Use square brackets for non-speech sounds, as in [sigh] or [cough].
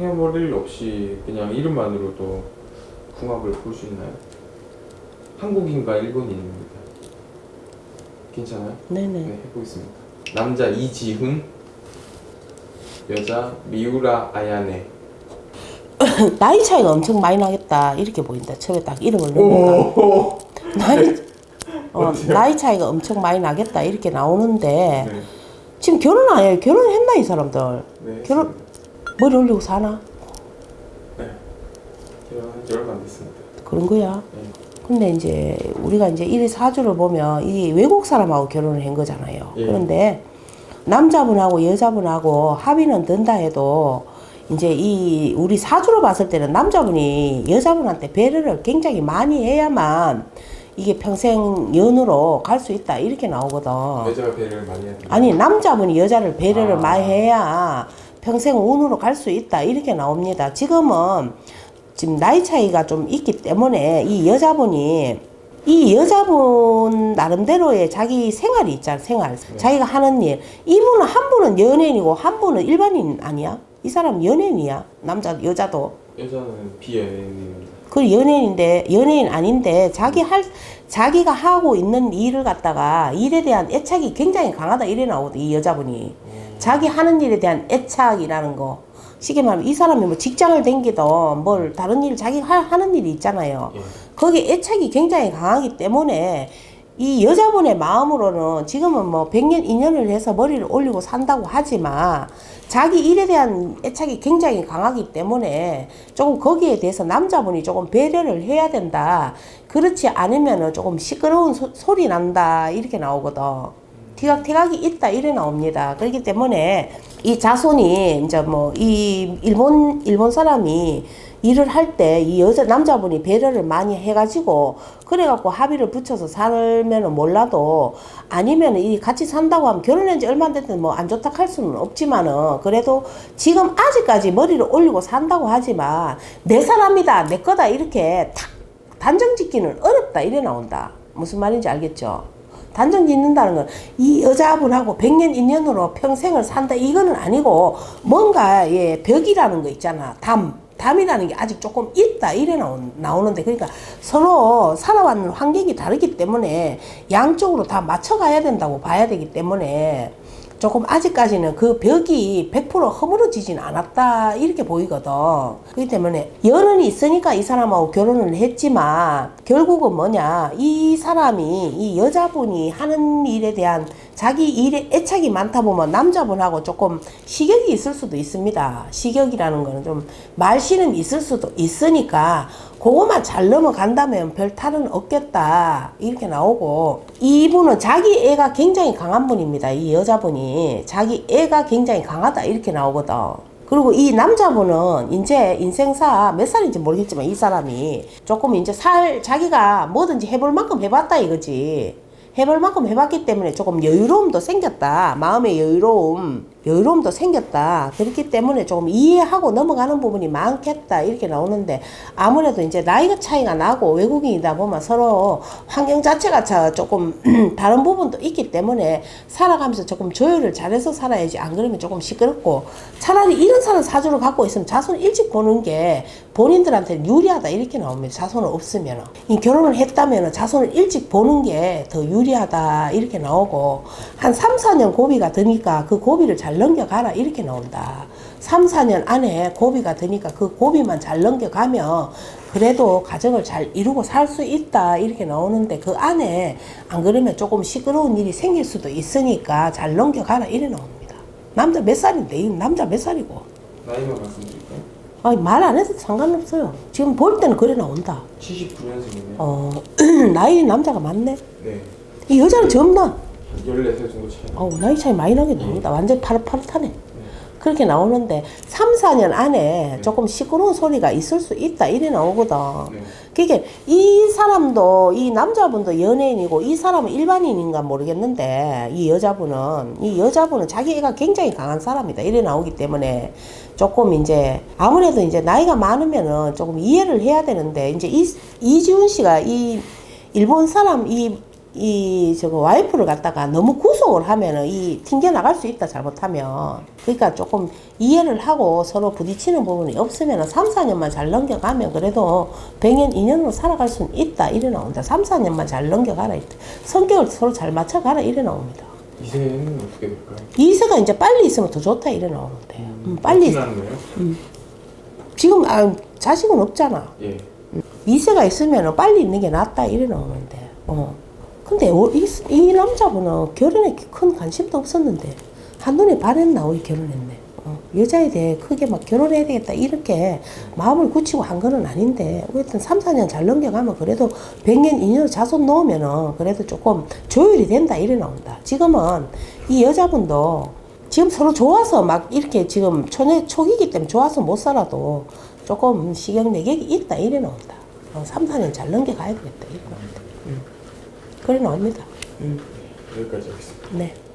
생년월일 없이 그냥 이름만으로도 궁합을 볼 수 있나요? 한국인과 일본인입니다. 괜찮아요? 네네. 네, 해보겠습니다. 남자 이지훈, 여자 미우라 아야네. [laughs] 나이 차이가 엄청 많이 나겠다 이렇게 보인다. 처음에 딱 이름을 넣으니까 오, 나이 [laughs] 어, 어때요? 나이 차이가 엄청 많이 나겠다 이렇게 나오는데 네, 지금 결혼 안 해요. 결혼했나 이 사람들? 네, 결혼-. 머리 올리고 사나? 네, 결혼한 지 얼마 안 됐습니다. 그런 거야. 네. 근데 이제 우리가 이제 일사주를 보면 이 외국 사람하고 결혼을 한 거잖아요. 예. 그런데 남자분하고 여자분하고 합의는 된다 해도 이제 이 우리 사주로 봤을 때는 남자분이 여자분한테 배려를 굉장히 많이 해야만 이게 평생 연으로 갈 수 있다 이렇게 나오거든. 여자가 배려를 많이 해야. 아니 남자분이 여자를 배려를 아. 많이 해야 평생 운으로 갈 수 있다. 이렇게 나옵니다. 지금은 지금 나이 차이가 좀 있기 때문에 이 여자분이 이 여자분 나름대로의 자기 생활이 있잖아 생활. 자기가 하는 일. 이분은 한 분은 연예인이고 한 분은 일반인 아니야? 이 사람 연예인이야? 남자 여자도? 여자는 비연예인입니다. 그 연예인인데 연예인 아닌데 자기 할 자기가 하고 있는 일을 갖다가 일에 대한 애착이 굉장히 강하다. 이래 나오거든 이 여자분이 자기 하는 일에 대한 애착이라는 거 쉽게 말하면 이 사람이 뭐 직장을 댕기든 뭘 다른 일 자기가 하- 하는 일이 있잖아요 예. 거기에 애착이 굉장히 강하기 때문에 이 여자분의 마음으로는 지금은 뭐 백년 인연을 해서 머리를 올리고 산다고 하지만 자기 일에 대한 애착이 굉장히 강하기 때문에 조금 거기에 대해서 남자분이 조금 배려를 해야 된다. 그렇지 않으면은 조금 시끄러운 소, 소리 난다. 이렇게 나오거든. 티각티각이 있다. 이래 나옵니다. 그렇기 때문에 이 자손이 이제 뭐 이 일본, 일본 사람이 일을 할 때 이 여자 남자분이 배려를 많이 해가지고 그래갖고 합의를 붙여서 살면은 몰라도 아니면은 이 같이 산다고 하면 결혼한 지 얼마 안 됐는데 뭐안 좋다 할 수는 없지만은 그래도 지금 아직까지 머리를 올리고 산다고 하지만 내 사람이다 내 거다 이렇게 탁 단정 짓기는 어렵다 이래 나온다 무슨 말인지 알겠죠? 단정 짓는다는 건 이 여자분하고 백년 인연으로 평생을 산다. 이거는 아니고 뭔가 예 벽이라는 거 있잖아. 담 담이라는 게 아직 조금 있다. 이래 나오는데. 그러니까 서로 살아왔는 환경이 다르기 때문에 양쪽으로 다 맞춰가야 된다고 봐야 되기 때문에 조금 아직까지는 그 벽이 100% 허물어지진 않았다 이렇게 보이거든. 그렇기 때문에 연은 있으니까 이 사람하고 결혼을 했지만 결국은 뭐냐 이 사람이 이 여자분이 하는 일에 대한 자기 일에 애착이 많다 보면 남자분하고 조금 시격이 있을 수도 있습니다. 시격이라는 거는 좀 말씨는 있을 수도 있으니까 그거만 잘 넘어간다면 별 탈은 없겠다. 이렇게 나오고 이분은 자기 애가 굉장히 강한 분입니다. 이 여자분이. 자기 애가 굉장히 강하다. 이렇게 나오거든. 그리고 이 남자분은 이제 인생사 몇 살인지 모르겠지만 이 사람이 조금 이제 살 자기가 뭐든지 해볼 만큼 해봤다 이거지 해볼 만큼 해봤기 때문에 조금 여유로움도 생겼다. 마음의 여유로움, 여유로움도 생겼다. 그렇기 때문에 조금 이해하고 넘어가는 부분이 많겠다. 이렇게 나오는데 아무래도 이제 나이가 차이가 나고 외국인이다 보면 서로 환경 자체가 자- 조금 [clears throat] 다른 부분도 있기 때문에 살아가면서 조금 조율을 잘해서 살아야지. 안 그러면 조금 시끄럽고 차라리 이런 사람 사주를 갖고 있으면 자손 일찍 보는 게 본인들한테 유리하다. 이렇게 나옵니다. 자손은 없으면. 이 결혼을 했다면 자손을 일찍 보는 게 더 유리하다. 이렇게 나오고 한 3, 4년 고비가 드니까 그 고비를 잘 넘겨가라. 이렇게 나온다. 3, 4년 안에 고비가 드니까 그 고비만 잘 넘겨가면 그래도 가정을 잘 이루고 살 수 있다. 이렇게 나오는데 그 안에 안 그러면 조금 시끄러운 일이 생길 수도 있으니까 잘 넘겨가라. 이래 나옵니다. 남자 몇 살인데? 이 남자 몇 살이고? 나이만 말씀드릴까요? 아니, 말 안 해도 상관없어요. 지금 볼 때는 그래 나온다. 79년생이네요. 어, [clears throat] 나이 남자가 많네. 네. 이 여자는 젊나? 14살 정도 차이. 어우, 나이 차이 많이 나게 나온다. 완전 파릇파릇하네. 그렇게 나오는데, 3, 4년 안에 조금 시끄러운 소리가 있을 수 있다. 이래 나오거든. 네. 그게 이 사람도, 이 남자분도 연예인이고, 이 사람은 일반인인가 모르겠는데, 이 여자분은, 이 여자분은 자기 애가 굉장히 강한 사람이다. 이래 나오기 때문에, 조금 이제, 아무래도 이제 나이가 많으면은 조금 이해를 해야 되는데, 이제 이, 이지훈 씨가 이 일본 사람, 이 이 저거 와이프를 갖다가 너무 구속을 하면은 이 튕겨 나갈 수 있다 잘못하면 그러니까 조금 이해를 하고 서로 부딪히는 부분이 없으면은 3, 4년만 잘 넘겨가면 그래도 100년, 2년으로 살아갈 수는 있다 이래 나온다 3, 4년만 잘 넘겨가라. 성격을 서로 잘 맞춰가라 이래 나옵니다 이세는 어떻게 될까요? 이세가 이제 빨리 있으면 더 좋다 이래 나오는데 음, 빨리 나는 거예요? 지금 아, 자식은 없잖아 예. 이세가 있으면 빨리 있는 게 낫다 이래 나오는데 어. 근데 어, 이, 이 남자분은 결혼에 큰 관심도 없었는데 한눈에 반했나 왜 결혼했네 어. 여자에 대해 크게 막 결혼해야 되겠다 이렇게 마음을 굳히고 한 거는 아닌데 어쨌든 3, 4년 잘 넘겨가면 그래도 100년, 2년 자손 놓으면은 그래도 조금 조율이 된다 이래 나온다 지금은 이 여자분도 지금 서로 좋아서 막 이렇게 지금 초내 초기기 때문에 좋아서 못 살아도 조금 시경 내격이 있다 이래 나온다. 어, 3, 4년 잘 넘겨가야 되겠다 이래 나온다. 음. 그래 나옵니다. 음. 여기까지 하겠습니다. 네.